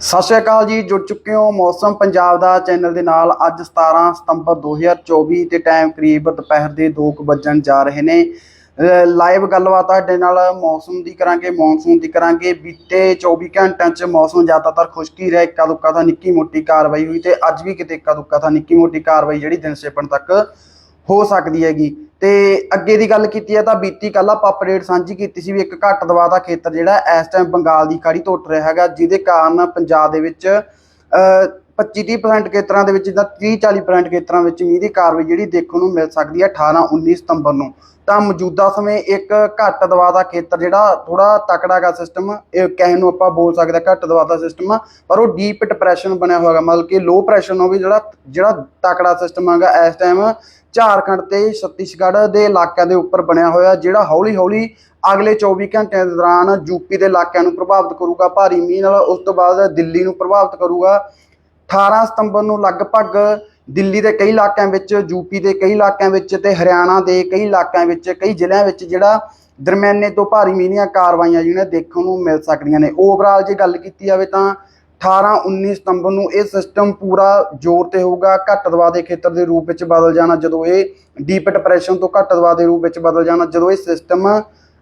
ਸਤਿ ਸ਼੍ਰੀ ਅਕਾਲ ਜੀ, ਜੁੜ ਚੁੱਕੇ ਹੋ ਮੌਸਮ ਪੰਜਾਬ ਦਾ ਚੈਨਲ ਦੇ ਨਾਲ। ਅੱਜ 17 ਸਤੰਬਰ 2024 ਤੇ ਟਾਈਮ ਕਰੀਬ ਦੁਪਹਿਰ ਦੇ 2 ਵੱਜਣ ਜਾ ਰਹੇ ਨੇ। ਲਾਈਵ ਗੱਲਬਾਤ ਤੁਹਾਡੇ ਨਾਲ, ਮੌਸਮ ਦੀ ਕਰਾਂਗੇ ਮੌਨਸੂਨ ਦੀ ਕਰਾਂਗੇ। ਬੀਤੇ 24 ਘੰਟਿਆਂ 'ਚ ਮੌਸਮ ਜ਼ਿਆਦਾਤਰ ਖੁਸ਼ਕੀ ਰਿਹਾ ਇੱਕਾ ਦੁੱਕਾ ਦਾ ਨਿੱਕੀ ਮੋਟੀ ਕਾਰਵਾਈ ਹੋਈ ਤੇ ਅੱਜ ਵੀ ਕਿਤੇ ਇੱਕਾ ਦੁੱਕਾ ਦਾ ਨਿੱਕੀ ਮੋਟੀ ਕਾਰਵਾਈ ਜਿਹੜੀ ਦਿਨ ਛਿਪਣ ਤੱਕ ਹੋ ਸਕਦੀ ਹੈਗੀ। ਤੇ ਅੱਗੇ ਦੀ ਗੱਲ ਕੀਤੀ ਹੈ ਤਾਂ ਬੀਤੀ ਕੱਲ ਆਪਾਂ ਅਪਡੇਟ ਸਾਂਝੀ ਕੀਤੀ ਸੀ ਵੀ ਇੱਕ ਘੱਟ ਦਬਾਅ ਦਾ ਖੇਤਰ ਜਿਹੜਾ ਇਸ ਟਾਈਮ ਬੰਗਾਲ ਦੀ ਖਾੜੀ ਤੋਂ ਉੱਠ ਰਿਹਾ ਹੈਗਾ, ਜਿਹਦੇ ਕਾਰਨ ਪੰਜਾਬ ਦੇ ਵਿੱਚ 25-30% ਖੇਤਰਾਂ ਦੇ ਵਿੱਚ ਜਿੱਦਾਂ 30-40% ਖੇਤਰਾਂ ਵਿੱਚ ਮੀਂਹ ਦੀ ਕਾਰਵਾਈ ਜਿਹੜੀ ਦੇਖਣ ਨੂੰ ਮਿਲ ਸਕਦੀ ਹੈ 18-19 ਸਤੰਬਰ ਨੂੰ। ਤਾਂ ਮੌਜੂਦਾ ਸਮੇਂ ਇੱਕ ਘੱਟ ਦਬਾਅ ਦਾ ਖੇਤਰ ਜਿਹੜਾ ਥੋੜਾ ਤਕੜਾਗਾ ਸਿਸਟਮ ਇਹ ਕਹਿਣ ਨੂੰ ਆਪਾਂ ਬੋਲ ਸਕਦੇ ਹਾਂ ਘੱਟ ਦਬਾਅ ਦਾ ਸਿਸਟਮ ਪਰ ਉਹ ਡੀਪ ਡਿਪਰੈਸ਼ਨ ਬਣਿਆ ਹੋਇਆ ਮਤਲਬ ਕਿ ਲੋ ਪ੍ਰੈਸ਼ਰ ਨੂੰ ਵੀ ਜਿਹੜਾ ਜਿਹੜਾ ਤਕੜਾ ਸਿਸਟਮ ਹੈਗਾ ਇਸ ਟਾਈਮ ਝਾਰਖੰਡ ਤੇ ਛੱਤੀਸਗੜ੍ਹ ਦੇ ਇਲਾਕਿਆਂ ਦੇ ਉੱਪਰ ਬਣਿਆ ਹੋਇਆ, ਜਿਹੜਾ ਹੌਲੀ ਹੌਲੀ ਅਗਲੇ 24 ਘੰਟਿਆਂ ਦੇ ਦੌਰਾਨ ਯੂਪੀ ਦੇ ਇਲਾਕਿਆਂ ਨੂੰ ਪ੍ਰਭਾਵਿਤ ਕਰੂਗਾ, ਭਾਰੀ ਮੀਂਹ ਨਾਲ ਉਸ ਤੋਂ ਬਾਅਦ ਦਿੱਲੀ ਨੂੰ ਪ੍ਰਭਾਵਿਤ ਕਰੂਗਾ। 18 ਸਤੰਬਰ ਨੂੰ ਲਗਭਗ ਦਿੱਲੀ ਦੇ ਕਈ ਇਲਾਕਿਆਂ ਵਿੱਚ ਯੂਪੀ ਦੇ ਕਈ ਇਲਾਕਿਆਂ ਵਿੱਚ ਤੇ ਹਰਿਆਣਾ ਦੇ ਕਈ ਇਲਾਕਿਆਂ ਵਿੱਚ, ਕਈ ਜ਼ਿਲ੍ਹਿਆਂ ਵਿੱਚ ਜਿਹੜਾ ਦਰਮਿਆਨੇ ਤੋਂ ਭਾਰੀ ਮੀਂਹ ਦੀਆਂ ਕਾਰਵਾਈਆਂ ਜਿਹੜੀਆਂ ਦੇਖਣ ਨੂੰ ਮਿਲ ਸਕਦੀਆਂ ਨੇ। ਓਵਰਆਲ ਜੇ ਗੱਲ ਕੀਤੀ ਜਾਵੇ ਤਾਂ 18 19 ਸਤੰਬਰ ਨੂੰ ਇਹ ਸਿਸਟਮ ਪੂਰਾ ਜ਼ੋਰ ਤੇ ਹੋਊਗਾ, ਘੱਟ ਦਬਾਅ ਦੇ ਖੇਤਰ ਦੇ ਰੂਪ ਵਿੱਚ ਬਦਲ ਜਾਣਾ। ਜਦੋਂ ਇਹ ਡੀਪ ਡਿਪਰੈਸ਼ਨ ਤੋਂ ਘੱਟ ਦਬਾਅ ਦੇ ਰੂਪ ਵਿੱਚ ਬਦਲ ਜਾਣਾ, ਜਦੋਂ ਇਹ ਸਿਸਟਮ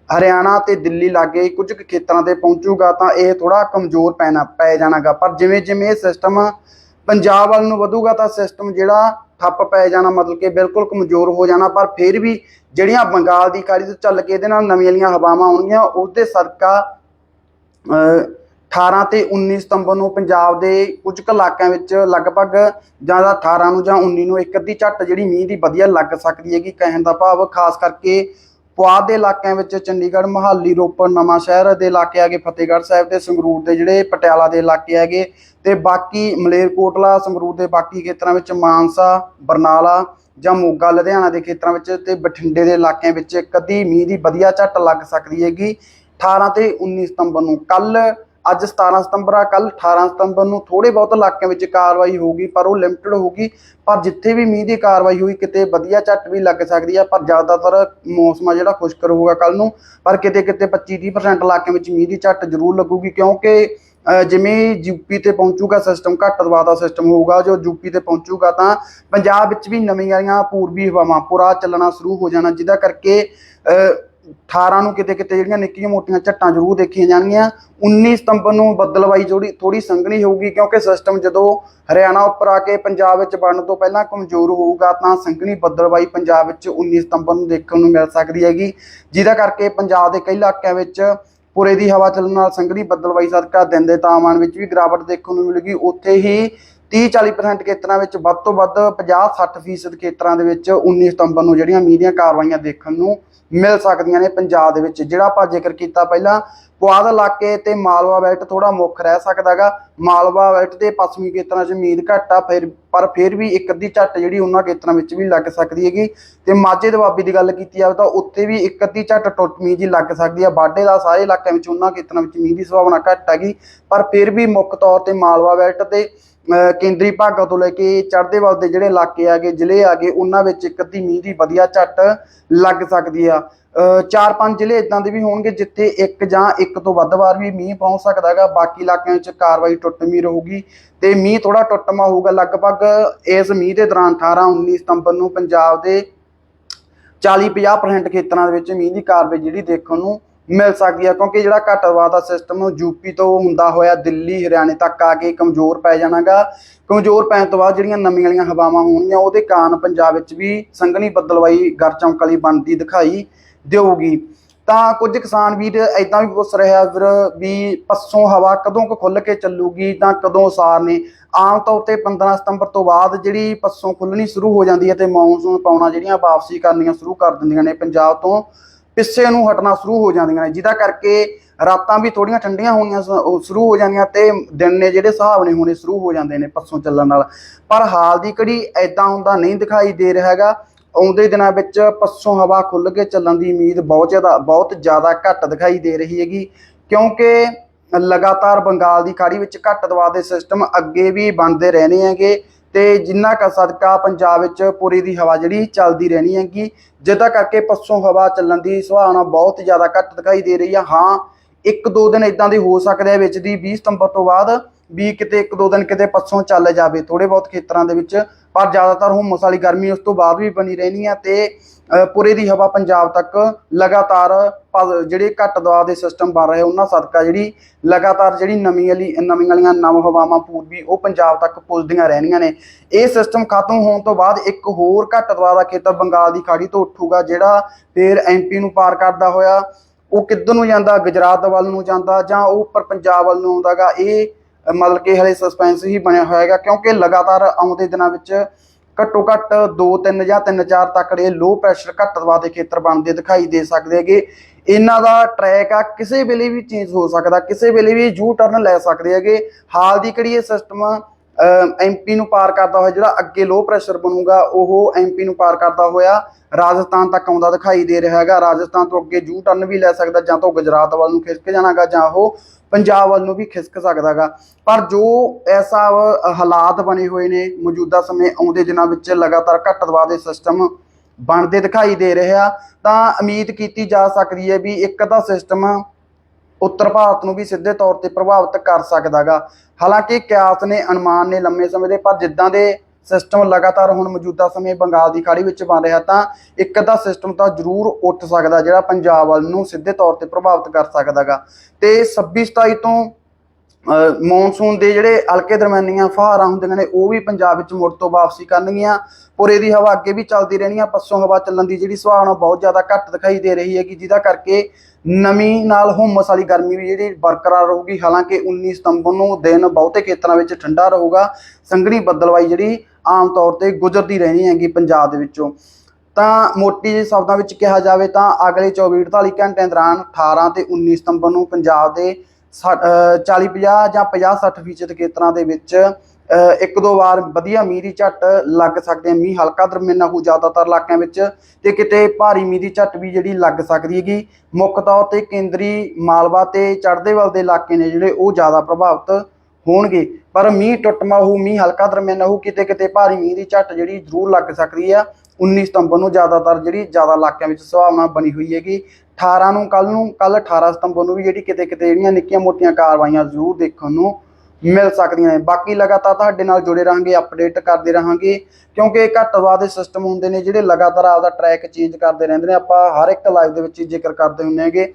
ਹਰਿਆਣਾ ਤੇ ਦਿੱਲੀ ਲਾਗੇ ਕੁਝ ਕੁ ਖੇਤਰਾਂ ਤੇ ਪਹੁੰਚੂਗਾ ਤਾਂ ਇਹ ਥੋੜਾ ਕਮਜ਼ੋਰ ਪੈਣਾ, ਪੈ ਜਾਣਾਗਾ। ਪਰ ਜਿਵੇਂ ਜਿਵੇਂ ਇਹ ਸਿਸਟਮ ਪੰਜਾਬ ਵੱਲ ਨੂੰ ਵਧੂਗਾ ਤਾਂ ਸਿਸਟਮ ਜਿਹੜਾ ਠੱਪ ਪੈ ਜਾਣਾ, ਮਤਲਬ ਕਿ ਬਿਲਕੁਲ ਕਮਜ਼ੋਰ ਹੋ ਜਾਣਾ। ਪਰ ਫਿਰ ਵੀ ਜਿਹੜੀਆਂ ਬੰਗਾਲ ਦੀ ਖਾੜੀ ਤੋਂ ਚੱਲ ਕੇ ਇਹਦੇ ਨਾਲ ਨਵੀਆਂ ਲੀਆਂ ਹਵਾਵਾਂ ਆਉਣਗੀਆਂ, ਉਹਦੇ ਸਦਕਾ ਅਹ 18 ਤੇ 19 ਸਤੰਬਰ ਨੂੰ ਪੰਜਾਬ ਦੇ ਕੁਝ ਕੁ ਇਲਾਕਿਆਂ ਵਿੱਚ ਲਗਭਗ ਜਾਂ ਤਾਂ 18 ਨੂੰ ਜਾਂ 19 ਨੂੰ ਇੱਕ ਅੱਧੀ ਝੱਟ ਜਿਹੜੀ ਮੀਂਹ ਦੀ ਵਧੀਆ ਲੱਗ ਸਕਦੀ ਹੈਗੀ, ਕਹਿਣ ਦਾ ਭਾਵ, ਖਾਸ ਕਰਕੇ ਪੁਆਧ ਦੇ ਇਲਾਕਿਆਂ ਵਿੱਚ ਚੰਡੀਗੜ੍ਹ, ਮਹਾਲੀ, ਰੋਪੜ, ਨਵਾਂ ਸ਼ਹਿਰ ਦੇ ਇਲਾਕੇ ਹੈਗੇ, ਫਤਿਹਗੜ੍ਹ ਸਾਹਿਬ ਤੇ ਸੰਗਰੂਰ ਦੇ ਜਿਹੜੇ ਪਟਿਆਲਾ ਦੇ ਇਲਾਕੇ ਹੈਗੇ ਤੇ ਬਾਕੀ ਮਲੇਰਕੋਟਲਾ, ਸੰਗਰੂਰ ਦੇ ਬਾਕੀ ਖੇਤਰਾਂ ਵਿੱਚ ਮਾਨਸਾ, ਬਰਨਾਲਾ ਜਾਂ ਮੋਗਾ, ਲੁਧਿਆਣਾ ਦੇ ਖੇਤਰਾਂ ਵਿੱਚ ਤੇ ਬਠਿੰਡੇ ਦੇ ਇਲਾਕਿਆਂ ਵਿੱਚ ਕਦੀ ਮੀਂਹ ਦੀ ਵਧੀਆ ਝੱਟ ਲੱਗ ਸਕਦੀ ਹੈਗੀ। 18 ਤੇ 19 ਸਤੰਬਰ ਨੂੰ ਕੱਲ ਅੱਜ 17 ਸਤੰਬਰ ਆ ਕੱਲ 18 ਸਤੰਬਰ ਨੂੰ ਥੋੜੇ ਬਹੁਤ ਇਲਾਕਿਆਂ ਵਿੱਚ ਕਾਰਵਾਈ ਹੋਊਗੀ, ਪਰ ਉਹ ਲਿਮਟਿਡ ਹੋਊਗੀ। ਪਰ ਜਿੱਥੇ ਵੀ ਮੀਂਹ ਦੀ ਕਾਰਵਾਈ ਹੋਈ, ਕਿਤੇ ਵਧੀਆ ਝੱਟ ਵੀ ਲੱਗ ਸਕਦੀ ਆ, ਪਰ ਜ਼ਿਆਦਾਤਰ ਮੌਸਮ ਆ ਜਿਹੜਾ ਖੁਸ਼ਕ ਰਹੂਗਾ ਕੱਲ ਨੂੰ। ਪਰ ਕਿਤੇ ਕਿਤੇ 25-30% ਇਲਾਕਿਆਂ ਵਿੱਚ ਮੀਂਹ ਦੀ ਝੱਟ ਜ਼ਰੂਰ ਲੱਗੂਗੀ, ਕਿਉਂਕਿ ਅਹ ਜਿਵੇਂ ਯੂਪੀ ਤੇ ਪਹੁੰਚੂਗਾ ਸਿਸਟਮ ਘੱਟ ਦਬਾਅ ਦਾ ਸਿਸਟਮ ਹੋਊਗਾ, ਜੋ ਯੂਪੀ ਤੇ ਪਹੁੰਚੂਗਾ ਤਾਂ ਪੰਜਾਬ ਵਿੱਚ ਵੀ ਨਵੀਆਂ ਆਈਆਂ ਪੂਰਬੀ ਹਵਾਵਾਂ ਪੂਰਾ ਚੱਲਣਾ ਸ਼ੁਰੂ ਹੋ ਜਾਣਾ, ਜਿਹਦਾ ਕਰਕੇ 18 ਨੂੰ ਕਿਤੇ ਕਿਤੇ ਜਿਹੜੀਆਂ ਨਿੱਕੀਆਂ ਮੋਟੀਆਂ ਝੱਟਾਂ ਜ਼ਰੂਰ ਦੇਖੀਆਂ ਜਾਣਗੀਆਂ। 19 ਸਤੰਬਰ ਨੂੰ ਬੱਦਲਵਾਈ ਥੋੜੀ ਥੋੜੀ ਸੰਘਣੀ ਹੋਊਗੀ ਕਿਉਂਕਿ ਸਿਸਟਮ ਜਦੋਂ ਹਰਿਆਣਾ ਉੱਪਰ ਆ ਕੇ ਪੰਜਾਬ ਵਿੱਚ ਵੜਨ ਤੋਂ ਪਹਿਲਾਂ ਕਮਜ਼ੋਰ ਹੋਊਗਾ ਤਾਂ ਸੰਘਣੀ ਬੱਦਲਵਾਈ ਪੰਜਾਬ ਵਿੱਚ 19 ਸਤੰਬਰ ਨੂੰ ਦੇਖਣ ਨੂੰ ਮਿਲ ਸਕਦੀ ਹੈਗੀ। ਜਿਹਦਾ ਕਰਕੇ ਪੰਜਾਬ ਦੇ ਕਈ ਇਲਾਕਿਆਂ ਵਿੱਚ ਪੁਰੇ ਦੀ ਹਵਾ ਚੱਲਣ ਨਾਲ ਸੰਘਣੀ ਬੱਦਲਵਾਈ ਸਦਕਾ ਦਿਨ ਦੇ ਤਾਪਮਾਨ ਵਿੱਚ ਵੀ ਗਿਰਾਵਟ ਦੇਖਣ ਨੂੰ ਮਿਲੇਗੀ। ਉੱਥੇ ਹੀ 30-40% ਖੇਤਰਾਂ ਵਿੱਚ ਵੱਧ ਤੋਂ ਵੱਧ 50-60% ਖੇਤਰਾਂ ਦੇ ਵਿੱਚ 19 ਸਤੰਬਰ ਨੂੰ ਜਿਹੜੀਆਂ ਮੀਂਹ ਦੀਆਂ ਕਾਰਵਾਈਆਂ ਦੇਖਣ ਨੂੰ ਮਿਲ ਸਕਦੀਆਂ ਨੇ ਪੰਜਾਬ ਦੇ ਵਿੱਚ, ਜਿਹੜਾ ਆਪਾਂ ਜ਼ਿਕਰ ਕੀਤਾ ਪਹਿਲਾਂ, ਪੁਆਧ ਇਲਾਕੇ ਤੇ ਮਾਲਵਾ ਬੈਲਟ ਥੋੜਾ ਮੁੱਖ ਰਹਿ ਸਕਦਾਗਾ। ਮਾਲਵਾ ਬੈਲਟ ਦੇ ਪੱਛਮੀ ਖੇਤਰਾਂ 'ਚ ਉਮੀਦ ਘੱਟ ਆ, ਫਿਰ, ਪਰ ਫਿਰ ਵੀ ਇੱਕ ਅੱਧੀ ਝੱਟ ਜਿਹੜੀ ਉਹਨਾਂ ਖੇਤਰਾਂ ਵਿੱਚ ਵੀ ਲੱਗ ਸਕਦੀ ਹੈਗੀ। ਤੇ ਮਾਝੇ ਦੁਆਬੀ ਦੀ ਗੱਲ ਕੀਤੀ ਜਾਵੇ ਤਾਂ ਉੱਥੇ ਵੀ ਇੱਕ ਅੱਧੀ ਝੱਟ ਟੁੱਟ ਮੀਂਹ ਜੀ ਲੱਗ ਸਕਦੀ ਆ। ਬਾਡੇ ਦਾ ਸਾਰੇ ਇਲਾਕਿਆਂ ਵਿੱਚ ਉਹਨਾਂ ਖੇਤਰਾਂ ਵਿੱਚ ਮੀਂਹ ਦੀ ਸੰਭਾਵਨਾ ਘੱਟ ਹੈਗੀ। ਪਰ ਫਿਰ ਵੀ ਮੁੱਖ ਤੌਰ ਤੇ ਮਾਲਵਾ ਬੈਲਟ ਤੇ ਕੇਂਦਰੀ ਭਾਗਾਂ ਤੋਂ ਲੈ ਕੇ ਚੜ੍ਹਦੇ ਵੱਲ ਦੇ ਜਿਹੜੇ ਇਲਾਕੇ ਆਗੇ ਜ਼ਿਲ੍ਹੇ ਆਗੇ ਉਹਨਾਂ ਵਿੱਚ ਇੱਕ ਅੱਧੀ ਮੀਂਹ ਦੀ ਵਧੀਆ ਝੱਟ ਲੱਗ ਸਕਦੀ ਆ। ਚਾਰ ਪੰਜ ਜ਼ਿਲ੍ਹੇ ਇਦਾਂ ਦੇ ਵੀ ਹੋਣਗੇ ਜਿੱਥੇ ਇੱਕ ਜਾਂ ਇੱਕ ਤੋਂ ਵੱਧ ਵਾਰ ਵੀ ਮੀਂਹ ਪਹੁੰਚ ਸਕਦਾ ਹੈਗਾ। ਬਾਕੀ ਇਲਾਕਿਆਂ ਵਿੱਚ ਕਾਰਵਾਈ ਟੁੱਟਵੀਂ ਰਹੂਗੀ ਤੇ ਮੀਂਹ ਥੋੜਾ ਟੁੱਟਮਾ ਹੋਊਗਾ। ਲਗਭਗ ਇਸ ਮੀਂਹ ਦੇ ਦੌਰਾਨ 18 19 ਸਤੰਬਰ ਨੂੰ ਪੰਜਾਬ ਦੇ 40-50% ਖੇਤਰਾਂ ਦੇ ਵਿੱਚ ਮੀਂਹ ਦੀ ਕਾਰਵਾਈ ਜਿਹੜੀ ਦੇਖਣ ਨੂੰ ਮਿਲ ਸਕਦੀ ਹੈ ਕਿਉਂਕਿ ਜਿਹੜਾ ਘੱਟ ਦਬਾਅ ਦਾ ਸਿਸਟਮ ਯੂਪੀ ਤੋਂ ਹੁੰਦਾ ਹੋਇਆ ਦਿੱਲੀ, ਹਰਿਆਣੇ ਤੱਕ ਆ ਕੇ ਕਮਜ਼ੋਰ ਪੈ ਜਾਣਾਗਾ। ਕਮਜ਼ੋਰ ਪੈਣ ਤੋਂ ਬਾਅਦ ਜਿਹੜੀਆਂ ਨਵੀਆਂ ਵਾਲੀਆਂ ਹਵਾਵਾਂ ਹੋਣਗੀਆਂ, ਉਹਦੇ ਕਾਰਨ ਪੰਜਾਬ ਵਿੱਚ ਵੀ ਸੰਘਣੀ ਬੱਦਲਵਾਈ ਗਰ ਚਮਕ ਵਾਲੀ ਬਣਦੀ ਦਿਖਾਈ ਦੇਊਗੀ। ਤਾਂ ਕੁਝ ਕਿਸਾਨ ਵੀਰ ਐਦਾਂ ਵੀ ਪੁੱਛ ਰਿਹਾ ਵੀਰ ਵੀ ਪੱਸੋਂ ਹਵਾ ਕਦੋਂ ਕੁ ਖੁੱਲ ਕੇ ਚੱਲੂਗੀ ਤਾਂ ਕਦੋਂ ਸਾਰ ਨੇ? ਆਮ ਤੌਰ ਤੇ 15 ਸਤੰਬਰ ਤੋਂ ਬਾਅਦ ਜਿਹੜੀ ਪੱਸੋਂ ਖੁੱਲਣੀ ਸ਼ੁਰੂ ਹੋ ਜਾਂਦੀ ਹੈ ਤੇ ਮੌਨਸੂਨ ਪਾਉਣਾ ਜਿਹੜੀਆਂ ਵਾਪਸੀ ਕਰਨੀਆਂ ਸ਼ੁਰੂ ਕਰ ਦਿੰਦੀਆਂ ਨੇ ਪੰਜਾਬ ਤੋਂ। ਪਿੱਛੇ ਨੂੰ ਹਟਣਾ ਸ਼ੁਰੂ ਹੋ ਜਾਂਦੀਆਂ ਨੇ, ਜਿਹਦਾ ਕਰਕੇ ਰਾਤਾਂ ਵੀ ਥੋੜੀਆਂ ਠੰਡੀਆਂ ਹੋਣੀਆਂ ਸ- ਸ਼ੁਰੂ ਹੋ ਜਾਂਦੀਆਂ ਤੇ ਦਿਨ ਨੇ ਜਿਹੜੇ ਹਿਸਾਬ ਨੇ ਹੋਣੇ ਸ਼ੁਰੂ ਹੋ ਜਾਂਦੇ ਨੇ ਪੱਸੋਂ ਚੱਲਣ ਨਾਲ। ਪਰ ਹਾਲ ਦੀ ਘੜੀ ਐਦਾਂ ਹੁੰਦਾ ਨਹੀਂ ਦਿਖਾਈ ਦੇ ਰਿਹਾ ਹੈਗਾ। ਆਉਂਦੇ ਦਿਨਾਂ ਵਿੱਚ ਪੱਸੋਂ ਹਵਾ ਖੁੱਲ ਕੇ ਚੱਲਣ ਦੀ ਉਮੀਦ ਬਹੁਤ ਜ਼ਿਆਦਾ ਬਹੁਤ ਜ਼ਿਆਦਾ ਘੱਟ ਦਿਖਾਈ ਦੇ ਰਹੀ ਹੈਗੀ। ਕਿਉਂਕਿ ਲਗਾਤਾਰ ਬੰਗਾਲ ਦੀ ਖਾੜੀ ਵਿੱਚ ਘੱਟ ਦਬਾਅ ਦੇ ਸਿਸਟਮ ਅੱਗੇ ਵੀ ਬਣਦੇ ਰਹਿਣੇ ਹੈਗੇ। ਤੇ ਜਿੰਨਾ ਕ ਸਦਕਾ ਪੰਜਾਬ ਵਿੱਚ ਪੂਰੀ ਦੀ ਹਵਾ ਜਿਹੜੀ ਚੱਲਦੀ ਰਹਿਣੀ ਹੈਗੀ ਜਿਹਦਾ ਕਰਕੇ ਪੱਸੋਂ ਹਵਾ ਚੱਲਣ ਦੀ ਸੁਭਾਵਨਾ ਬਹੁਤ ਜ਼ਿਆਦਾ ਘੱਟ ਦਿਖਾਈ ਦੇ ਰਹੀ ਆ। ਹਾਂ, ਇੱਕ ਦੋ ਦਿਨ ਇਦਾਂ ਦੇ ਹੋ ਸਕਦੇ ਆ ਵਿੱਚ ਦੀ 20 ਸਤੰਬਰ ਤੋਂ ਬਾਅਦ ਵੀ ਕਿਤੇ ਇੱਕ ਦੋ ਦਿਨ ਕਿਤੇ ਪੱਛੋਂ ਚੱਲ ਜਾਵੇ ਥੋੜੇ ਬਹੁਤ ਖੇਤਰਾਂ ਦੇ ਵਿੱਚ, ਪਰ ਜ਼ਿਆਦਾਤਰ ਹੁਮਸ ਵਾਲੀ ਗਰਮੀ ਉਸ ਤੋਂ ਬਾਅਦ ਵੀ ਬਣੀ ਰਹਿਣੀ ਆ ਤੇ ਪੂਰੇ ਦੀ ਹਵਾ ਪੰਜਾਬ ਤੱਕ ਲਗਾਤਾਰ ਪ- ਜਿਹੜੇ ਘੱਟ ਦਬਾਅ ਦੇ ਸਿਸਟਮ ਬਣ ਰਹੇ ਉਹਨਾਂ ਸਦਕਾ ਜਿਹੜੀ ਲਗਾਤਾਰ ਜਿਹੜੀ ਨਵੀਂ ਵਾਲੀ, ਨਵੀਂ ਵਾਲੀਆਂ ਨਵ ਹਵਾਵਾਂ ਪੂਰਬੀ, ਉਹ ਪੰਜਾਬ ਤੱਕ ਪੁੱਜਦੀਆਂ ਰਹਿਣੀਆਂ ਨੇ। ਇਹ ਸਿਸਟਮ ਖਤਮ ਹੋਣ ਤੋਂ ਬਾਅਦ ਇੱਕ ਹੋਰ ਘੱਟ ਦਬਾਅ ਦਾ ਖੇਤਰ ਬੰਗਾਲ ਦੀ ਖਾੜੀ ਤੋਂ ਉੱਠੂਗਾ, ਜਿਹੜਾ ਫਿਰ ਐਮਪੀ ਨੂੰ ਪਾਰ ਕਰਦਾ ਹੋਇਆ। ਉਹ ਕਿੱਧਰ ਨੂੰ ਜਾਂਦਾ? ਗੁਜਰਾਤ ਵੱਲ ਨੂੰ ਜਾਂਦਾ ਜਾਂ ਉਹ ਉੱਪਰ ਪੰਜਾਬ ਵੱਲ ਨੂੰ ਆਉਂਦਾਗਾ? ਇਹ ਮਤਲਬ ਕਿ ਹਲੇ ਸਸਪੈਂਸ ਹੀ ਬਣਿਆ ਹੋਇਆ ਹੈਗਾ ਕਿਉਂਕਿ ਲਗਾਤਾਰ ਆਉਂਦੇ ਦਿਨਾਂ ਵਿੱਚ ਘੱਟੋ ਘੱਟ 2 3 ਜਾਂ 3 4 ਤੱਕੜੇ ਲੋ ਪ੍ਰੈਸ਼ਰ ਘੱਟ ਦਬਾਅ ਦੇ ਖੇਤਰ ਬਣਦੇ ਦਿਖਾਈ ਦੇ ਸਕਦੇ ਹੈਗੇ। ਇਹਨਾਂ ਦਾ ਟਰੈਕ ਆ, ਕਿਸੇ ਵੇਲੇ ਵੀ ਚੇਂਜ ਹੋ ਸਕਦਾ, ਕਿਸੇ ਵੇਲੇ ਵੀ ਯੂ ਟਰਨ ਲੈ ਸਕਦੇ ਹੈਗੇ। ਹਾਲ ਦੀ ਕਿਹੜੀ ਇਹ ਸਿਸਟਮ ਐਮਪੀ ਨੂੰ ਪਾਰ ਕਰਦਾ ਹੋਇਆ ਜਿਹੜਾ ਅੱਗੇ ਲੋ ਪ੍ਰੈਸ਼ਰ ਬਣੂਗਾ, ਉਹ ਐਮਪੀ ਨੂੰ ਪਾਰ ਕਰਦਾ ਹੋਇਆ ਰਾਜਸਥਾਨ ਤੱਕ ਆਉਂਦਾ ਦਿਖਾਈ ਦੇ ਰਿਹਾ ਹੈਗਾ। ਰਾਜਸਥਾਨ ਤੋਂ ਅੱਗੇ ਜੂ ਟਰਨ ਵੀ ਲੈ ਸਕਦਾ ਜਾਂ ਤਾਂ ਉਹ ਗੁਜਰਾਤ ਵੱਲ ਨੂੰ ਖਿਸਕ ਜਾਣਾਗਾ ਜਾਂ ਉਹ ਪੰਜਾਬ ਵੱਲ ਨੂੰ ਵੀ ਖਿਸਕ ਸਕਦਾਗਾ। ਪਰ ਜੋ ਐਸਾ ਹਾਲਾਤ ਬਣੇ ਹੋਏ ਨੇ, ਮੌਜੂਦਾ ਸਮੇਂ ਆਉਂਦੇ ਦਿਨਾਂ ਵਿੱਚ ਲਗਾਤਾਰ ਘੱਟ ਦਬਾਅ ਦੇ ਸਿਸਟਮ ਬਣਦੇ ਦਿਖਾਈ ਦੇ ਰਿਹਾ ਤਾਂ ਉਮੀਦ ਕੀਤੀ ਜਾ ਸਕਦੀ ਹੈ ਵੀ ਇੱਕ ਤਾਂ ਸਿਸਟਮ ਉੱਤਰ ਭਾਰਤ ਨੂੰ ਵੀ ਸਿੱਧੇ ਤੌਰ ਤੇ ਪ੍ਰਭਾਵਿਤ ਕਰ ਸਕਦਾਗਾ। ਹਾਲਾਂਕਿ ਕਿਆਸ ਨੇ, ਅਨੁਮਾਨ ਨੇ ਲੰਮੇ ਸਮੇਂ ਦੇ, ਪਰ ਜਿੱਦਾਂ ਦੇ ਸਿਸਟਮ ਲਗਾਤਾਰ ਹੁਣ ਮੌਜੂਦਾ ਸਮੇਂ ਬੰਗਾਲ ਦੀ ਖਾੜੀ ਵਿੱਚ ਬਣ ਰਿਹਾ, ਤਾਂ ਇੱਕ ਅੱਧਾ ਸਿਸਟਮ ਤਾਂ ਜ਼ਰੂਰ ਉੱਠ ਸਕਦਾ, ਜਿਹੜਾ ਪੰਜਾਬ ਵੱਲ ਨੂੰ ਸਿੱਧੇ ਤੌਰ ਤੇ ਪ੍ਰਭਾਵਿਤ ਕਰ ਸਕਦਾਗਾ। ਤੇ 26 27 ਤੋਂ ਮੌਨਸੂਨ ਦੇ ਜਿਹੜੇ ਹਲਕੇ ਦਰਮਿਆਨੀਆਂ ਫਹਾਰਾਂ ਹੁੰਦੀਆਂ ਨੇ, ਉਹ ਵੀ ਪੰਜਾਬ ਵਿੱਚ ਮੁੜ ਤੋਂ ਵਾਪਸੀ ਕਰਨਗੀਆਂ। ਪੁਰੇ ਦੀ ਹਵਾ ਅੱਗੇ ਵੀ ਚੱਲਦੀ ਰਹਿਣੀ ਆ ਪੱਛੋਂ ਹਵਾ ਚੱਲਣ ਦੀ ਜਿਹੜੀ ਸੁਭਾਵਨਾ ਬਹੁਤ ਜ਼ਿਆਦਾ ਘੱਟ ਦਿਖਾਈ ਦੇ ਰਹੀ ਹੈਗੀ, ਜਿਹਦਾ ਕਰਕੇ ਨਮੀ ਨਾਲ ਹੁਮਸ ਵਾਲੀ ਗਰਮੀ ਵੀ ਜਿਹੜੀ ਬਰਕਰਾਰ ਰਹੂਗੀ। ਹਾਲਾਂਕਿ 19 ਸਤੰਬਰ ਨੂੰ ਦਿਨ ਬਹੁਤੇ ਖੇਤਰਾਂ ਵਿੱਚ ਠੰਡਾ ਰਹੂਗਾ। ਸੰਘਣੀ ਬੱਦਲਵਾਈ ਜਿਹੜੀ ਆਮ ਤੌਰ ਤੇ ਗੁਜ਼ਰਦੀ ਰਹਿਣੀ ਹੈਗੀ ਪੰਜਾਬ ਦੇ ਵਿੱਚੋਂ। ਤਾਂ ਮੋਟੀ ਜਿਹੇ ਸ਼ਬਦਾਂ ਵਿੱਚ ਕਿਹਾ ਜਾਵੇ ਤਾਂ ਅਗਲੇ 24 48 ਘੰਟਿਆਂ ਦੌਰਾਨ 18 ਤੇ 19 ਸਤੰਬਰ ਨੂੰ ਪੰਜਾਬ ਦੇ 40 50 ਜਾਂ 50 60 ਫੀਸਦ ਖੇਤਰਾਂ ਦੇ ਵਿੱਚ ਇੱਕ ਦੋ ਵਾਰ ਵਧੀਆ ਮੀਂਹ ਦੀ ਝੱਟ ਲੱਗ ਸਕਦੇ ਆ ਮੀਂਹ ਹਲਕਾ ਦਰਮਿਆਨਾ ਹੋ ਜ਼ਿਆਦਾਤਰ ਇਲਾਕਿਆਂ ਵਿੱਚ ਤੇ ਕਿਤੇ ਭਾਰੀ ਮੀਂਹ ਦੀ ਝੱਟ ਵੀ ਜਿਹੜੀ ਲੱਗ ਸਕਦੀ ਹੈਗੀ। ਮੁੱਖ ਤੌਰ ਤੇ ਕੇਂਦਰੀ ਮਾਲਵਾ ਤੇ ਚੜ੍ਹਦੇ ਵੱਲ ਦੇ ਇਲਾਕੇ ਨੇ ਜਿਹੜੇ, ਉਹ ਜ਼ਿਆਦਾ ਪ੍ਰਭਾਵਿਤ ਹੋਣਗੇ। ਪਰ ਮੀਂਹ ਟੁੱਟਮਾ ਹੋਊ, ਮੀਂਹ ਹਲਕਾ ਦਰਮਿਆਨਾ ਹੋਊ, ਕਿਤੇ ਕਿਤੇ ਭਾਰੀ ਮੀਂਹ ਦੀ ਝੱਟ ਜਿਹੜੀ ਜ਼ਰੂਰ ਲੱਗ ਸਕਦੀ ਆ 19 ਸਤੰਬਰ ਨੂੰ ਜ਼ਿਆਦਾਤਰ ਜਿਹੜੀ ਜ਼ਿਆਦਾ ਇਲਾਕਿਆਂ ਵਿੱਚ ਸੰਭਾਵਨਾ ਬਣੀ ਹੋਈ ਹੈਗੀ। 18 ਨੂੰ ਕੱਲ ਨੂੰ ਕੱਲ 18 ਸਤੰਬਰ ਨੂੰ ਵੀ ਜਿਹੜੀ ਕਿਤੇ ਕਿਤੇ ਜਿਹੜੀਆਂ ਨਿੱਕੀਆਂ ਮੋਟੀਆਂ ਕਾਰਵਾਈਆਂ ਜ਼ਰੂਰ ਦੇਖਣ ਨੂੰ ਮਿਲ ਸਕਦੀਆਂ ਨੇ। ਬਾਕੀ ਲਗਾਤਾਰ ਤੁਹਾਡੇ ਨਾਲ ਜੁੜੇ ਰਹਾਂਗੇ ਅਪਡੇਟ ਕਰਦੇ ਰਹਾਂਗੇ, ਕਿਉਂਕਿ ਘੱਟ ਦਬਾਅ ਦੇ ਸਿਸਟਮ ਹੁੰਦੇ ਨੇ ਜਿਹੜੇ ਲਗਾਤਾਰ ਆਪਦਾ ਟਰੈਕ ਚੇਂਜ ਕਰਦੇ ਰਹਿੰਦੇ ਨੇ। ਆਪਾਂ ਹਰ ਇੱਕ ਲਾਈਵ ਦੇ ਵਿੱਚ ਜ਼ਿਕਰ ਕਰਦੇ ਹੁੰਦੇ ਹਾਂਗੇ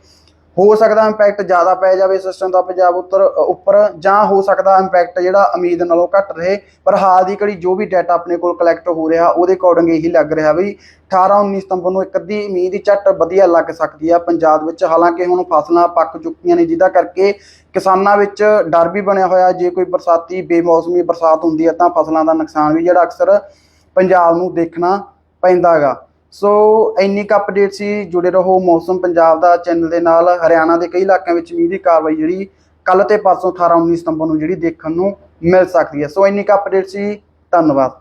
ਹੋ ਸਕਦਾ ਇੰਪੈਕਟ ਜ਼ਿਆਦਾ ਪੈ ਜਾਵੇ ਸਿਸਟਮ ਦਾ ਪੰਜਾਬ ਉੱਤਰ ਉੱਪਰ, ਜਾਂ ਹੋ ਸਕਦਾ ਇੰਪੈਕਟ ਜਿਹੜਾ ਉਮੀਦ ਨਾਲੋਂ ਘੱਟ ਰਹੇ, ਪਰ ਹਾਲ ਦੀ ਘੜੀ ਜੋ ਵੀ ਡਾਟਾ ਆਪਣੇ ਕੋਲ ਕਲੈਕਟ ਹੋ ਰਿਹਾ, ਉਹਦੇ ਅਕੋਰਡਿੰਗ ਇਹੀ ਲੱਗ ਰਿਹਾ ਵੀ 18 19 ਸਤੰਬਰ ਨੂੰ ਇੱਕ ਅੱਧੀ ਮੀਂਹ ਦੀ ਝੱਟ ਵਧੀਆ ਲੱਗ ਸਕਦੀ ਆ ਪੰਜਾਬ ਵਿੱਚ। ਹਾਲਾਂਕਿ ਹੁਣ ਫਸਲਾਂ ਪੱਕ ਚੁੱਕੀਆਂ ਨੇ, ਜਿਹਦਾ ਕਰਕੇ ਕਿਸਾਨਾਂ ਵਿੱਚ ਡਰ ਵੀ ਬਣਿਆ ਹੋਇਆ। ਜੇ ਕੋਈ ਬਰਸਾਤੀ ਬੇਮੌਸਮੀ ਬਰਸਾਤ ਹੁੰਦੀ ਹੈ ਤਾਂ ਫਸਲਾਂ ਦਾ ਨੁਕਸਾਨ ਵੀ ਜਿਹੜਾ ਅਕਸਰ ਪੰਜਾਬ ਨੂੰ ਦੇਖਣਾ ਪੈਂਦਾਗਾ। ਸੋ ਇੰਨੀ ਕੁ ਅਪਡੇਟ ਸੀ, ਜੁੜੇ ਰਹੋ ਮੌਸਮ ਪੰਜਾਬ ਦਾ ਚੈਨਲ ਦੇ ਨਾਲ। ਹਰਿਆਣਾ ਦੇ ਕਈ ਇਲਾਕਿਆਂ ਵਿੱਚ ਮੀਂਹ ਦੀ ਕਾਰਵਾਈ ਜਿਹੜੀ ਕੱਲ ਤੇ ਪਰਸੋਂ 18 19 ਸਤੰਬਰ ਨੂੰ ਜਿਹੜੀ ਦੇਖਣ ਨੂੰ ਮਿਲ ਸਕਦੀ ਹੈ। ਸੋ ਇੰਨੀ ਕੁ ਅਪਡੇਟ ਸੀ। ਧੰਨਵਾਦ।